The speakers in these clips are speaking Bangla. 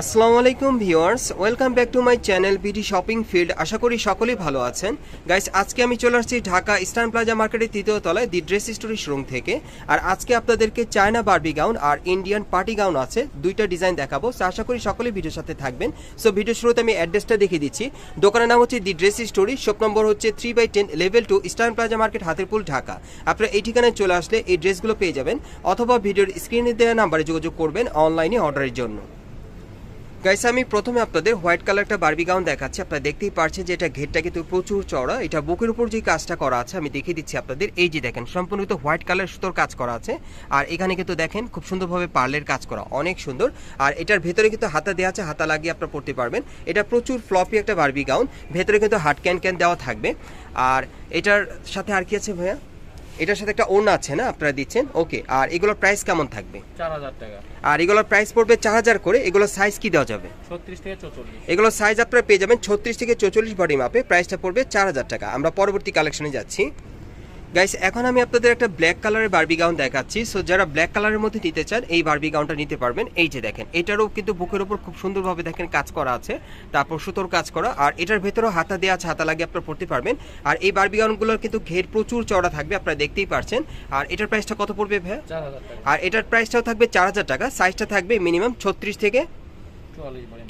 আসসালামু আলাইকুম viewers, welcome back to my channel BD shopping field. আশা করি সকলেই ভালো আছেন। গাইস, আজকে আমি চলে আসছি ঢাকা ইস্টার্ন প্লাজা মার্কেটের তৃতীয় তলায়, দি ড্রেস স্টোরি শোরুম থেকে। আর আজকে আপনাদেরকে চায়না বারবি গাউন আর ইন্ডিয়ান পার্টি গাউন আছে, দুইটা ডিজাইন দেখাবো। তো আশা করি সকলেই ভিডিওর সাথে থাকবেন। সো ভিডিও শুরুতে আমি অ্যাড্রেসটা দেখিয়ে দিচ্ছি। দোকানের নাম হচ্ছে the dress story shop number হচ্ছে three by ten, level two eastern plaza market, Hatirpool, Dhaka. আপনারা এই ঠিকানায় চলে আসলে এই ড্রেসগুলো পেয়ে যাবেন। অথবা ভিডিওর স্ক্রিনে দেওয়া নাম্বারে যোগাযোগ করবেন অনলাইনে অর্ডারের জন্য। গাইস আমি প্রথমে আপনাদের হোয়াইট কালার একটা বারবি গাউন দেখাচ্ছি। আপনারা দেখতেই পারছেন যে এটা ঘেরটা কিন্তু প্রচুর চওড়া। এটা বুকের উপর যে কাজটা করা আছে, আমি দেখিয়ে দিচ্ছি আপনাদের। এই যে দেখেন সম্পূর্ণ কিন্তু হোয়াইট কালার সুতোর কাজ করা আছে। আর এখানে কিন্তু দেখেন, খুব সুন্দরভাবে পার্লের কাজ করা, অনেক সুন্দর। আর এটার ভেতরে কিন্তু হাতা দেওয়া আছে, হাতা লাগিয়ে আপনারা পড়তে পারবেন। এটা প্রচুর ফ্লপি একটা বার্বি গাউন ভেতরে কিন্তু হাট ক্যান ক্যান দেওয়া থাকবে। আর এটার সাথে আর কি আছে ভাইয়া? এটার সাথে একটা ওড়না আছে না আপনারা দিচ্ছেন? ওকে আর এগুলোর প্রাইস কেমন থাকবে? চার হাজার টাকা। আর এগুলোর প্রাইস পড়বে চার হাজার করে এগুলোর সাইজ কি দেওয়া যাবে? ছত্রিশ থেকে চৌচল্লিশ। এগুলো সাইজ আপনারা পেয়ে যাবেন ছত্রিশ থেকে চৌচল্লিশ বডি মাপে প্রাইসটা পড়বে চার হাজার টাকা। আমরা পরবর্তী কালেকশনে যাচ্ছি। গাইস এখন আমি আপনাদের একটা ব্ল্যাক কালারের বারবি গাউন দেখাচ্ছি। সো যারা ব্ল্যাক কালারের মধ্যে নিতে চান এই বার্বি গাউনটা নিতে পারবেন। এই যে দেখেন এটারও কিন্তু বুকের উপর খুব সুন্দরভাবে দেখেন কাজ করা আছে। তারপর সুতোর কাজ করা। আর এটার ভেতরেও হাতা দেওয়া আছে হাতা লাগিয়ে আপনারা পড়তে পারবেন। আর এই বারবি গাউনগুলোর কিন্তু ঘের প্রচুর চওড়া থাকবে আপনারা দেখতেই পারছেন। আর এটার প্রাইসটা কত পড়বে টাকা। আর এটার প্রাইসটাও থাকবে চার হাজার টাকা। সাইজটা থাকবে মিনিমাম ছত্রিশ থেকে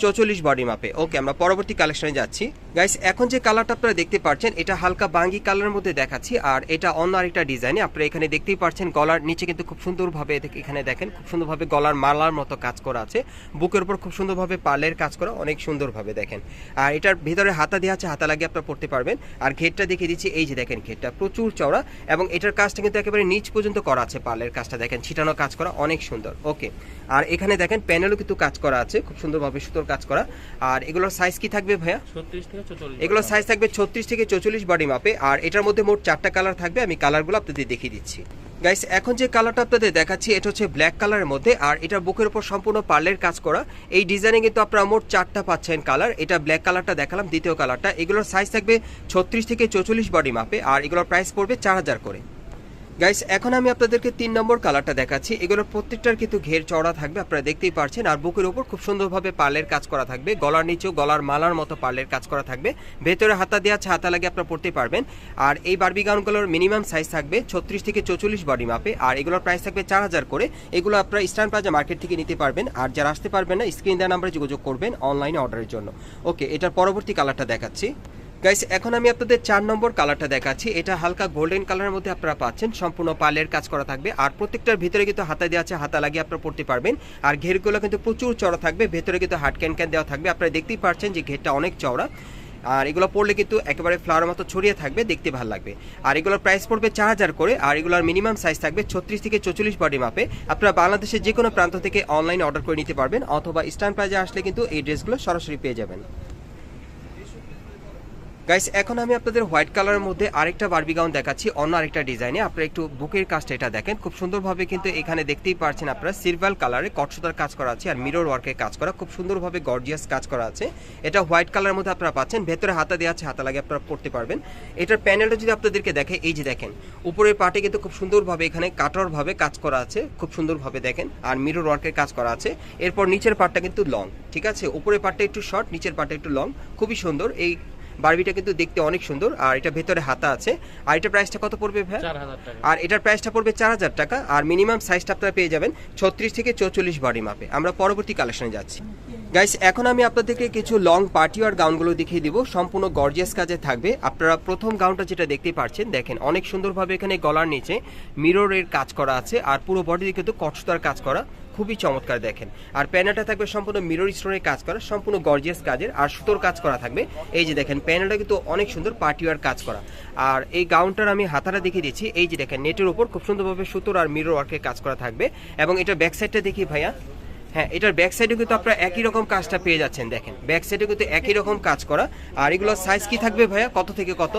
চৌচল্লিশ বডি মাপে। ওকে আমরা পরবর্তী কালেকশনে যাচ্ছি। গাইস এখন যে কালারটা আপনারা দেখতে পাচ্ছেন, এটা হালকা বাঙ্গি কালারের মধ্যে দেখাচ্ছি, আর এটা অন্য আরেকটা ডিজাইনে। আপনারা এখানে দেখতেই পাচ্ছেন গলার নিচে কিন্তু খুব সুন্দরভাবে এখানে দেখেন, খুব সুন্দরভাবে গলার মালার মতো কাজ করা আছে। বুকের উপর খুব সুন্দরভাবে পার্লের কাজ করা, অনেক সুন্দরভাবে দেখেন। আর এটার ভিতরে হাতা দেওয়া আছে, হাতা লাগিয়ে আপনারা পড়তে পারবেন। আর ঘেরটা দেখিয়ে দিচ্ছি, এই যে দেখেন ঘেরটা, প্রচুর চওড়া, এবং এটার কাজটা কিন্তু একেবারে নিচ পর্যন্ত করা আছে পার্লের কাজটা দেখেন, ছিটানো কাজ করা, অনেক সুন্দর, ওকে। আর এখানে দেখেন প্যানেলও কিন্তু কাজ করা আছে, খুব সুন্দরভাবে সুতোর কাজ করা। আর এগুলোর সাইজ কি থাকবে ভাইয়া? ছত্রিশ থেকে এগুলোর সাইজ থাকবে ছত্রিশ থেকে চৌচল্লিশ বডি মাপে আর এটার মধ্যে মোট চারটা কালার থাকবে আমি কালারগুলো আপনাদের দেখিয়ে দিচ্ছি। গাইস এখন যে কালারটা আপনাদের দেখাচ্ছি এটা হচ্ছে ব্ল্যাক কালারের মধ্যে আর এটা বুকের উপর সম্পূর্ণ পার্লের কাজ করা। এই ডিজাইনে কিন্তু আপনারা মোট চারটা পাচ্ছেন কালার এটা ব্ল্যাক কালারটা দেখালাম দ্বিতীয় কালারটা এগুলোর সাইজ থাকবে ছত্রিশ থেকে চৌচল্লিশ বডি মাপে আর এগুলোর প্রাইস পড়বে চার হাজার করে। গাইস এখন আমি আপনাদেরকে তিন নম্বর কালারটা দেখাচ্ছি। এগুলোর প্রত্যেকটার কিন্তু ঘের চওড়া থাকবে, আপনারা দেখতেই পারছেন। আর বুকের উপর খুব সুন্দরভাবে পার্লের কাজ করা থাকবে। গলার নিচেও গলার মালার মতো পার্লের কাজ করা থাকবে। ভেতরে হাতা দেওয়া ছাতা লাগে আপনারা পড়তে পারবেন। আর এই বারবি গাউনগুলোর মিনিমাম সাইজ থাকবে ছত্রিশ থেকে চৌচল্লিশ বডি মাপে আর এগুলোর প্রাইস থাকবে চার হাজার করে। এগুলো আপনারা ইস্টার্ন প্লাজা মার্কেট থেকে নিতে পারবেন। আর যারা আসতে পারবেন না স্ক্রিন দেওয়া নাম্বারে যোগাযোগ করবেন অনলাইনে অর্ডারের জন্য। ওকে এটার পরবর্তী কালারটা দেখাচ্ছি। গাইস এখন আমি আপনাদের চার নম্বর কালারটা দেখাচ্ছি। এটা হালকা গোল্ডেন কালারের মধ্যে আপনারা পাচ্ছেন। সম্পূর্ণ পালের কাজ করা থাকবে। আর প্রত্যেকটার ভিতরে কিন্তু হাতা দেওয়া আছে, হাতা লাগিয়ে আপনারা পড়তে পারবেন। আর ঘেরগুলো কিন্তু প্রচুর চড়া থাকবে। ভেতরে কিন্তু হাট ক্যান ক্যান দেওয়া থাকবে। আপনারা দেখতেই পাচ্ছেন যে ঘেরটা অনেক চওড়া। আর এগুলো পড়লে কিন্তু একেবারে ফ্লাওয়ার মতো ছড়িয়ে থাকবে, দেখতে ভালো লাগবে। আর এগুলোর প্রাইস পড়বে চার হাজার করে। আর এগুলোর মিনিমাম সাইজ থাকবে ছত্রিশ থেকে চল্লিশ বডি মাপে আপনারা বাংলাদেশের যে কোনো প্রান্ত থেকে অনলাইনে অর্ডার করে নিতে পারবেন। অথবা ইস্টার্ন প্রাইজে আসলে কিন্তু এই ড্রেসগুলো সরাসরি পেয়ে যাবেন। গাইস এখন আমি আপনাদের হোয়াইট কালারের মধ্যে আরেকটা বারবি গাউন দেখাচ্ছি, অন্য আরেকটা ডিজাইনে আপনারা একটু বুকের কাজটা এটা দেখেন। খুব সুন্দরভাবে কিন্তু এখানে দেখতেই পারছেন আপনারা সিলভার কালারে কটসুতার কাজ করা আছে আর মিরর ওয়ার্কের কাজ করা। খুব সুন্দরভাবে গর্জিয়াস কাজ করা আছে। এটা হোয়াইট কালারের মধ্যে আপনারা পাচ্ছেন। ভেতরে হাতা দেওয়া আছে, হাতা লাগে আপনারা পড়তে পারবেন। এটার প্যানেলটা যদি আপনাদেরকে দেখে, এই যে দেখেন, উপরের পার্টে কিন্তু খুব সুন্দরভাবে এখানে কাটরভাবে কাজ করা আছে। খুব সুন্দরভাবে দেখেন, আর মিরর ওয়ার্কের কাজ করা আছে। এরপর নিচের পার্টটা কিন্তু লং ঠিক আছে? উপরের পার্টটা একটু শর্ট নিচের পার্টটা একটু লং খুবই সুন্দর। এই বারবিটা কিন্তু দেখতে অনেক সুন্দর আর এটা ভেতরে হাতা আছে। আর এটা প্রাইসটা কত পড়বে ভাই? আর এটার প্রাইসটা পড়বে চার হাজার টাকা আর মিনিমাম সাইজটা আপনারা পেয়ে যাবেন ছত্রিশ থেকে চৌচল্লিশ বডি মাপে আমরা পরবর্তী কালেকশনে যাচ্ছি। গাইস এখন আমি আপনাদেরকে কিছু লং পার্টি আর গাউনগুলো দেখিয়ে দিব। সম্পূর্ণ গর্জিয়াস কাজে থাকবে। আপনারা প্রথম গাউনটা যেটা দেখতে পাচ্ছেন দেখেন অনেক সুন্দরভাবে এখানে গলার নিচে মিররের কাজ করা আছে আর পুরো বডিতে কিন্তু কটসুতার কাজ করা। খুবই চমৎকার দেখেন। আর প্যানেলটা থাকবে সম্পূর্ণ মিরর স্টোনের কাজ করা, সম্পূর্ণ গর্জিয়াস কাজের, আর সুতোর কাজ করা থাকবে। এই যে দেখেন, প্যানেলটা কিন্তু অনেক সুন্দর পার্টিওয়ার কাজ করা। আর এই গাউনটার আমি হাতাটা দেখিয়ে দিচ্ছি। এই যে দেখেন, নেটের উপর খুব সুন্দরভাবে সুতোর আর মিরর ওয়ার্কের কাজ করা থাকবে। এবং এটা ব্যাক সাইডটা দেখি ভাইয়া। হ্যাঁ এটার ব্যাক সাইডে কিন্তু আপনারা একই রকম কাজটা পেয়ে যাচ্ছেন দেখেন। ব্যাক সাইডে কিন্তু একই রকম কাজ করা। আর এগুলোর সাইজ কি থাকবে ভাইয়া? কত থেকে কত?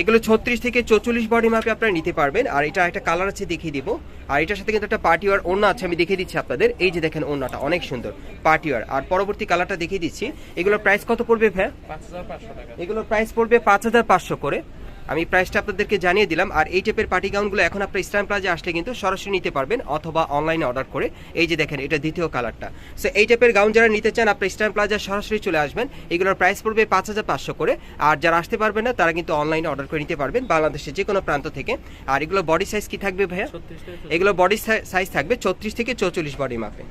এগুলো ছত্রিশ থেকে চৌচল্লিশ বডি মাপে আপনারা নিতে পারবেন। আর এটা একটা কালার আছে দেখিয়ে দিব। আর এটার সাথে কিন্তু একটা পার্টি ওয়ার ওড়না আছে আমি দেখিয়ে দিচ্ছি আপনাদের। এই যে দেখেন ওড়নাটা অনেক সুন্দর পার্টি ওয়ার আর পরবর্তী কালারটা দেখিয়ে দিচ্ছি। এগুলোর প্রাইস কত পড়বে ভাইয়া? এগুলোর প্রাইস পড়বে পাঁচ হাজার পাঁচশো করে। আমি প্রাইসটা আপনাদেরকে জানিয়ে দিলাম আর এই টাইপের পার্টি গাউনগুলো এখন আপনার ইস্টার্ন প্লাজা আসলে কিন্তু সরাসরি নিতে পারবেন অথবা অনলাইনে অর্ডার করে। এই যে দেখেন এটা দ্বিতীয় কালারটা সো এই টাইপের গাউন যারা নিতে চান আপনার ইস্টার্ন প্লাজা সরাসরি চলে আসবেন। এগুলোর প্রাইস পড়বে পাঁচ হাজার পাঁচশো করে। আর যারা আসতে পারবেন না তারা কিন্তু অনলাইনে অর্ডার করে নিতে পারবেন বাংলাদেশের যে কোনো প্রান্ত থেকে। আর এগুলো বডি সাইজ কি থাকবে ভাইয়া? এগুলো বডি সাইজ থাকবে ছত্রিশ থেকে চৌচল্লিশ বডি মাপে।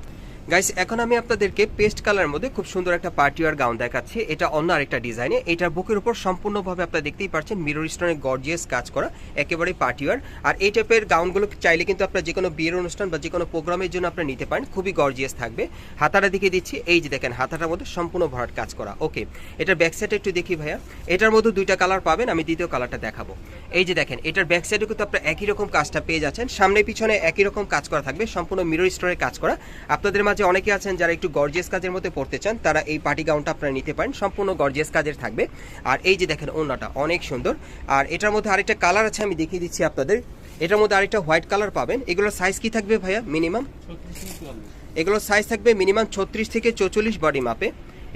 গাইস এখন আমি আপনাদেরকে পেস্ট কালার মধ্যে খুব সুন্দর একটা পার্টি ওয়ার গাউন দেখাচ্ছি। এটা অন্য আরেকটা ডিজাইনে এটার বুকের উপর সম্পূর্ণভাবে আপনারা দেখতেই পাচ্ছেন মিরর স্টোনের গর্জিয়াস কাজ করা, একেবারেই পার্টি ওয়ার আর এই টাইপের গাউনগুলো চাইলে কিন্তু আপনারা যে কোনো বিয়ের অনুষ্ঠান বা যে কোনো প্রোগ্রামের জন্য আপনারা নিতে পারেন। খুবই গর্জিয়াস থাকবে। হাতাটা দেখিয়ে দিচ্ছি। এই যে দেখেন, হাতাটার মধ্যে সম্পূর্ণ ভরাট কাজ করা। ওকে এটার ব্যাক সাইডে একটু দেখি ভাইয়া। এটার মধ্যে দুইটা কালার পাবেন, আমি দ্বিতীয় কালারটা দেখাবো। এই যে দেখেন, এটার ব্যাক সাইডে কিন্তু আপনারা একই রকম কাজটা পেয়ে যাচ্ছেন। সামনে পিছনে একই রকম কাজ করা থাকবে, সম্পূর্ণ মিরর স্টোরের কাজ করা। আপনাদের মাঝে অনেকে আছেন যারা একটু গর্জিয়াস কাজের মধ্যে পড়তে চান, তারা এই পার্টি গাউনটা আপনারা নিতে পারেন। সম্পূর্ণ গর্জিয়াস কাজের থাকবে। আর এই যে দেখেন ওনাটা অনেক সুন্দর। আর এটার মধ্যে আরেকটা কালার আছে, আমি দেখিয়ে দিচ্ছি আপনাদের। এটার মধ্যে আরেকটা হোয়াইট কালার পাবেন। এগুলোর সাইজ কি থাকবে ভাইয়া? মিনিমাম এগুলোর সাইজ থাকবে মিনিমাম ছত্রিশ থেকে চৌচল্লিশ বডি মাপে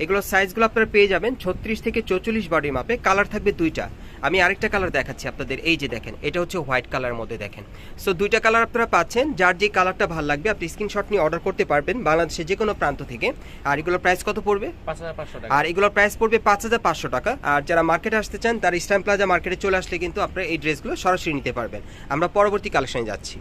এগুলোর সাইজগুলো আপনারা পেয়ে যাবেন, ছত্রিশ থেকে চৌচল্লিশ বডি মাপে কালার থাকবে দুইটা। আমি আরেকটা কালার দেখাচ্ছি আপনাদের এই যে দেখেন এটা হচ্ছে হোয়াইট কালার মধ্যে দেখেন। সো দুইটা কালার আপনারা পাচ্ছেন যার যে কালারটা ভালো লাগবে আপনি স্ক্রিনশট নিয়ে অর্ডার করতে পারবেন বাংলাদেশের যে কোনো প্রান্ত থেকে। আর এগুলোর প্রাইস কত পড়বে? আর এগুলোর প্রাইস পড়বে পাঁচ হাজার পাঁচশো টাকা। আর যারা মার্কেটে আসতে চান তারা ইস্টার্ন প্লাজা মার্কেটে চলে আসলে কিন্তু আপনারা এই ড্রেসগুলো সরাসরি নিতে পারবেন। আমরা পরবর্তী কালেকশনে যাচ্ছি।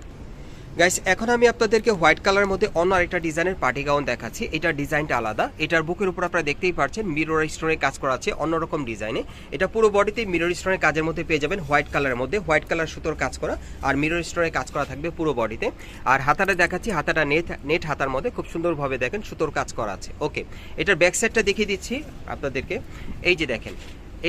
গাইস এখন আমি আপনাদেরকে হোয়াইট কালারের মধ্যে অন্য আরেকটা ডিজাইনের পার্টি গাউন দেখাচ্ছি। এটার ডিজাইনটা আলাদা। এটার বুকের উপর আপনারা দেখতেই পাচ্ছেন মিরর স্টোনের কাজ করা আছে অন্যরকম ডিজাইনে এটা পুরো বডিতে মিরর স্টোনের কাজের মধ্যে পেয়ে যাবেন হোয়াইট কালারের মধ্যে। হোয়াইট কালার সুতোর কাজ করা আর মিরর স্টোনের কাজ করা থাকবে পুরো বডিতে আর হাতাটা দেখাচ্ছি, হাতাটা নেট নেট হাতার মধ্যে। খুব সুন্দরভাবে দেখেন সুতোর কাজ করা আছে। ওকে এটার ব্যাক সাইডটা দেখিয়ে দিচ্ছি আপনাদেরকে। এই যে দেখেন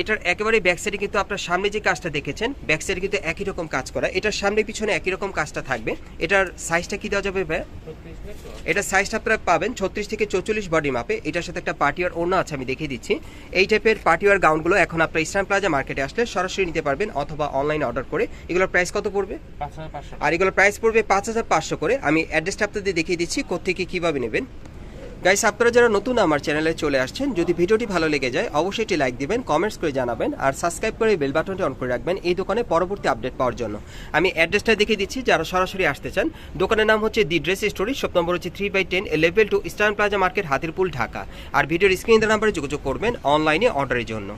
এটার একেবারে ব্যাক সাইডে কিন্তু আপনার সামনে যে কাজটা দেখেছেন ব্যাক সাইডে কিন্তু একই রকম কাজ করা। এটার সামনে পিছনে একই রকম কাজটা থাকবে। এটার সাইজটা কি দেওয়া যাবে ভাই ছত্রিশ থেকে চুয়াল্লিশ এটা সাইজটা আপনারা পাবেন ছত্রিশ থেকে চৌচল্লিশ বডি মাপে এটার সাথে একটা পার্টিওয়ার ওড়না আছে আমি দেখিয়ে দিচ্ছি। এই টাইপের পার্টিওয়ার গাউনগুলো এখন আপনার ইস্টার্ন প্লাজা মার্কেটে আসলে সরাসরি নিতে পারবেন অথবা অনলাইনে অর্ডার করে। এগুলোর প্রাইস কত পড়বে? আর এগুলোর প্রাইস পড়বে পাঁচ হাজার পাঁচশো করে। আমি অ্যাড্রেসটা আপনাদের দেখিয়ে দিচ্ছি কোথেকে কীভাবে নেবেন। গাইস আপনারা যারা নতুন আমার চ্যানেলে চলে আসছেন, যদি ভিডিওটি ভালো লেগে যায়, অবশ্যই একটি লাইক দিবেন কমেন্টস করে জানাবেন, আর সাবস্ক্রাইব করে বেল বাটনটি অন করে রাখবেন এই দোকানে পরবর্তী আপডেট পাওয়ার জন্য। আমি অ্যাড্রেসটা দেখিয়ে দিচ্ছি, যারা সরাসরি আসতে চান। দোকানের নাম হচ্ছে the dress story shop number হচ্ছে three by ten level two eastern plaza market Hatirpool Dhaka আর ভিডিওর স্ক্রিনের নাম্বারে যোগাযোগ করবেন অনলাইনে অর্ডারের জন্য।